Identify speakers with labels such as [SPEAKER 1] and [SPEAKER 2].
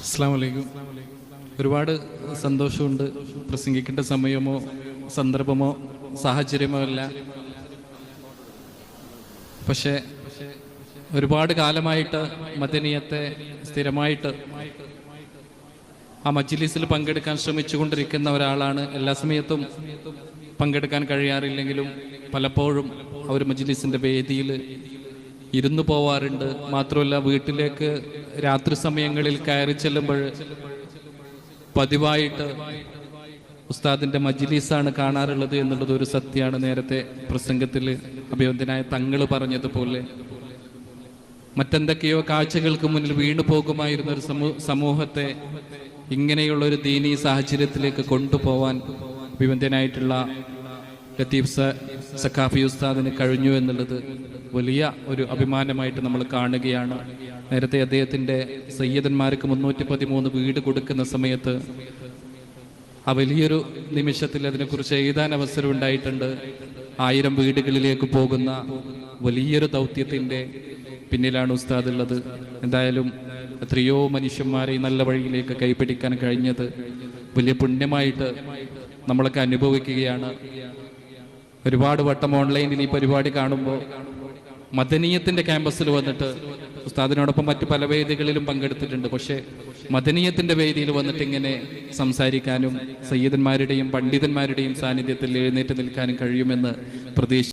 [SPEAKER 1] അസ്സാം ഒരുപാട് സന്തോഷമുണ്ട്. പ്രസംഗിക്കേണ്ട സമയമോ സന്ദർഭമോ സാഹചര്യമോ അല്ല. പക്ഷേ ഒരുപാട് കാലമായിട്ട് മദനീയത്തെ സ്ഥിരമായിട്ട് ആ മജ്ലിസിൽ പങ്കെടുക്കാൻ ശ്രമിച്ചുകൊണ്ടിരിക്കുന്ന ഒരാളാണ്. എല്ലാ സമയത്തും പങ്കെടുക്കാൻ കഴിയാറില്ലെങ്കിലും പലപ്പോഴും ആ ഒരു വേദിയിൽ ഇരുന്നു പോവാറുണ്ട്. മാത്രമല്ല വീട്ടിലേക്ക് രാത്രി സമയങ്ങളിൽ കയറി ചെല്ലുമ്പോൾ പതിവായിട്ട് ഉസ്താദിന്റെ മജിലീസാണ് കാണാറുള്ളത് എന്നുള്ളത് ഒരു സത്യമാണ്. നേരത്തെ പ്രസംഗത്തിൽ അഭിവന്ദനായ തങ്ങൾ പറഞ്ഞതുപോലെ മറ്റെന്തൊക്കെയോ കാഴ്ചകൾക്ക് മുന്നിൽ വീണു പോകുമായിരുന്ന ഒരു സമൂഹത്തെ ഇങ്ങനെയുള്ള ഒരു ദീനീ സാഹചര്യത്തിലേക്ക് കൊണ്ടുപോവാൻ വിവന്ധ്യനായിട്ടുള്ള ലത്തീഫ് സഖാഫി ഉസ്താദിന് കഴിഞ്ഞു എന്നുള്ളത് വലിയ ഒരു അഭിമാനമായിട്ട് നമ്മൾ കാണുകയാണ്. നേരത്തെ അദ്ദേഹത്തിന്റെ സയ്യദന്മാർക്ക് മുന്നൂറ്റി പതിമൂന്ന് വീട് കൊടുക്കുന്ന സമയത്ത് ആ വലിയൊരു നിമിഷത്തിൽ അതിനെക്കുറിച്ച് എഴുതാൻ അവസരം ഉണ്ടായിട്ടുണ്ട്. ആയിരം വീടുകളിലേക്ക് പോകുന്ന വലിയൊരു ദൗത്യത്തിന്റെ പിന്നിലാണ് ഉസ്താദ് ഉള്ളത് എന്തായാലും എത്രയോ മനുഷ്യന്മാരെ നല്ല വഴിയിലേക്ക് കൈപിടിക്കാൻ കഴിഞ്ഞത് വലിയ പുണ്യമായിട്ട് നമ്മളൊക്കെ അനുഭവിക്കുകയാണ്. ഒരുപാട് വട്ടം ഓൺലൈനിൽ ഈ പരിപാടി കാണുമ്പോൾ മദനീയത്തിന്റെ ക്യാമ്പസിൽ വന്നിട്ട് ഉസ്താദിനോടൊപ്പം മറ്റു പല വേദികളിലും പങ്കെടുത്തിട്ടുണ്ട്. പക്ഷേ മദനീയത്തിന്റെ വേദിയിൽ വന്നിട്ട് ഇങ്ങനെ സംസാരിക്കാനും സയ്യിദന്മാരുടെയും പണ്ഡിതന്മാരുടെയും സാന്നിധ്യത്തിൽ എഴുന്നേറ്റ് നിൽക്കാനും കഴിയുമെന്ന് പ്രതീക്ഷ